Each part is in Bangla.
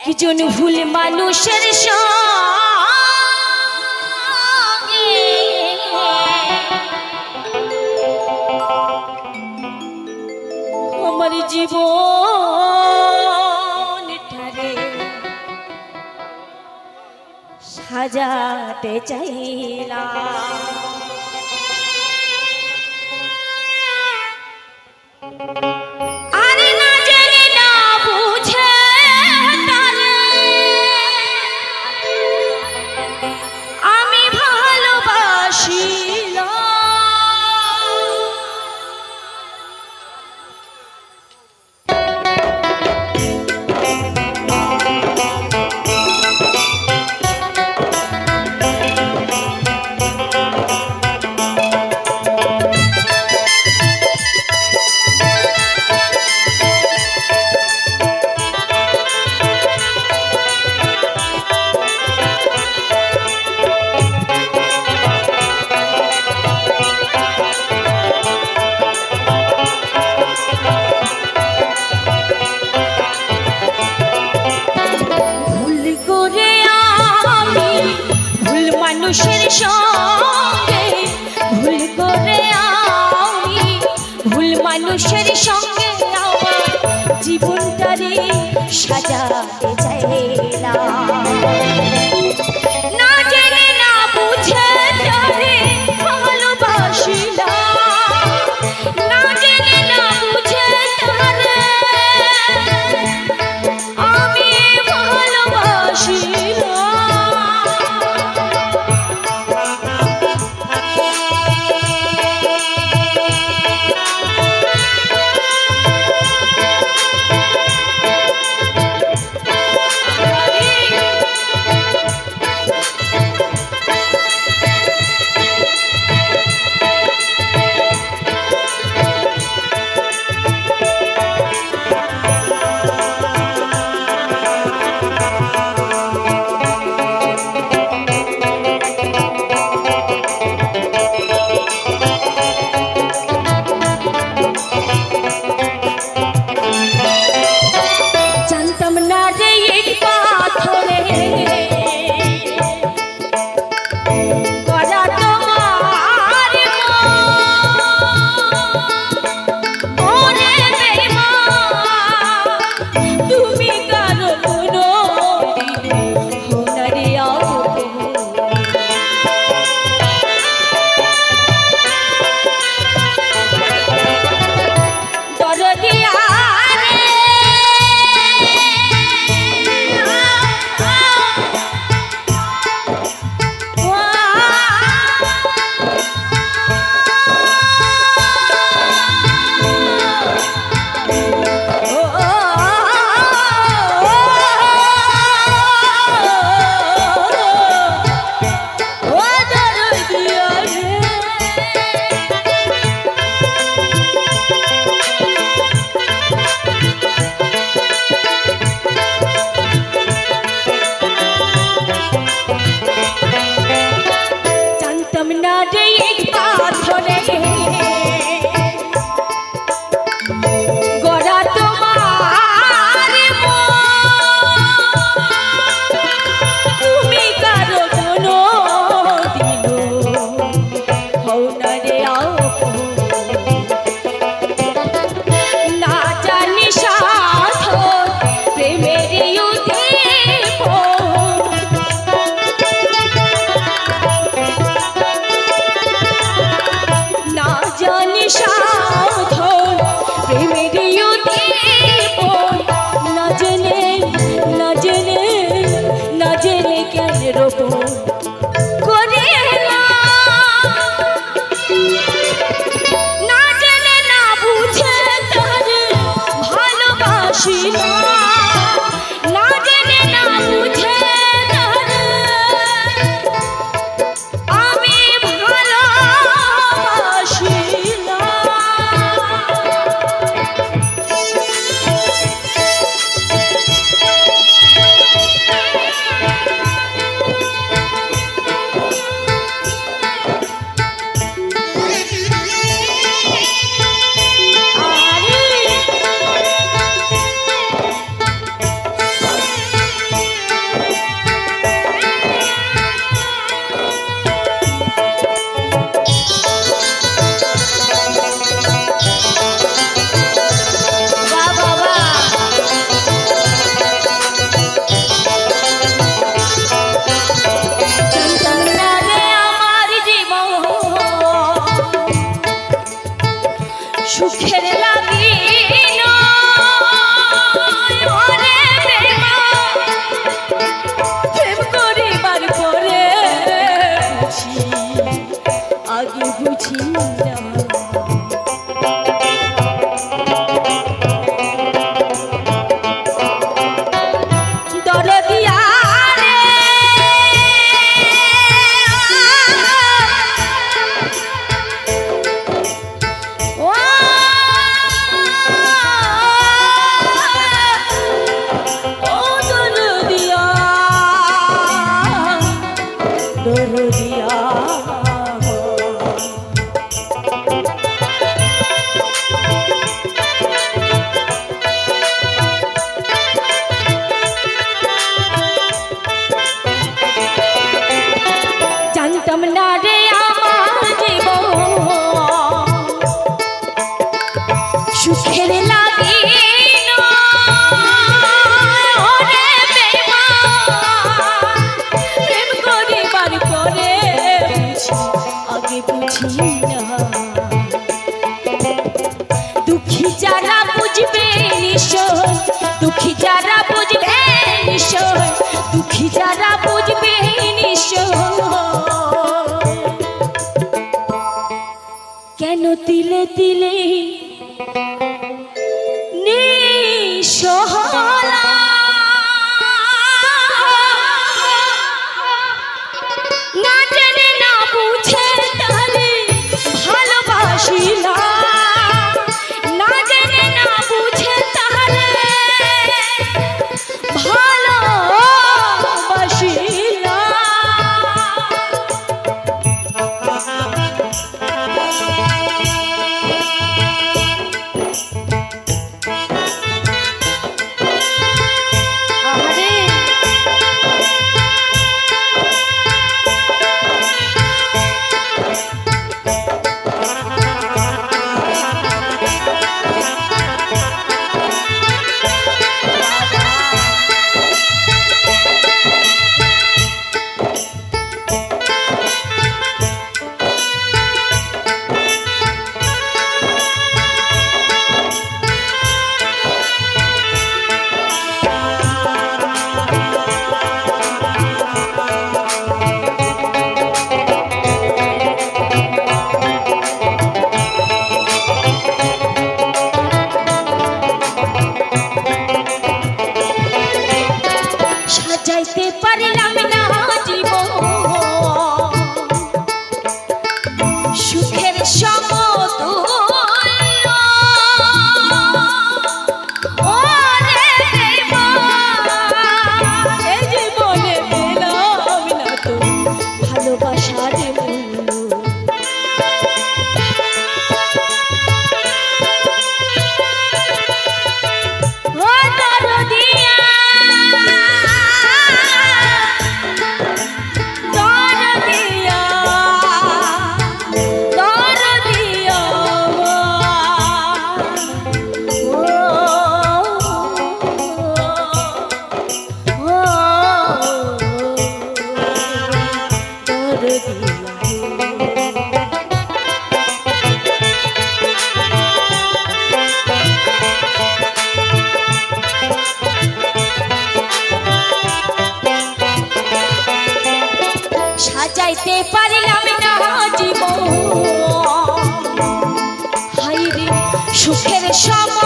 একজন ভুল মানুষের আমার জীব সাজাতে চাইলাম। সঙ্গে ভুল করে আমি ভুল মানুষের সঙ্গে আমার জীবনটারে সাজাতে চাইলাম 情。সব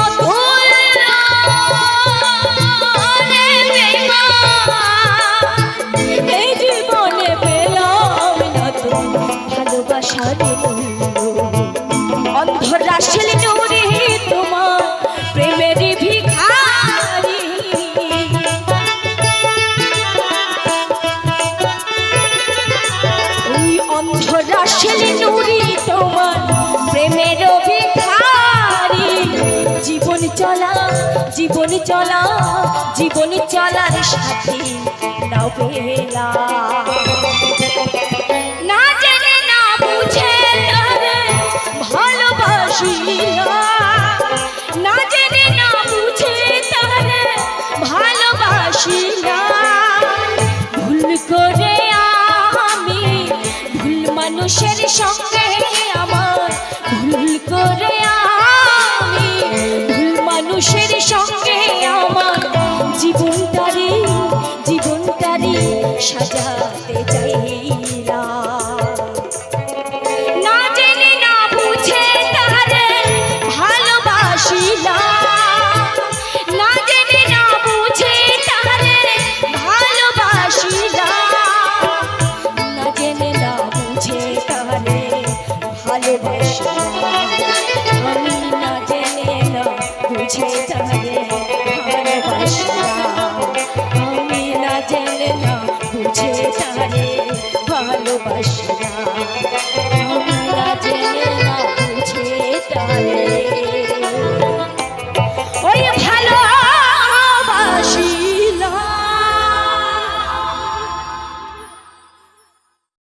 জীবন চলা, জীবন চলার সাথে দাও পেলা না জেনে না বুঝে তবে ভালোবাসি না। জেনে না বুঝে তাহলে ভালোবাসিয়া ভুল করে আমি ভুল মানুষের সঙ্গে আমার, ভুল করে আমি সাজা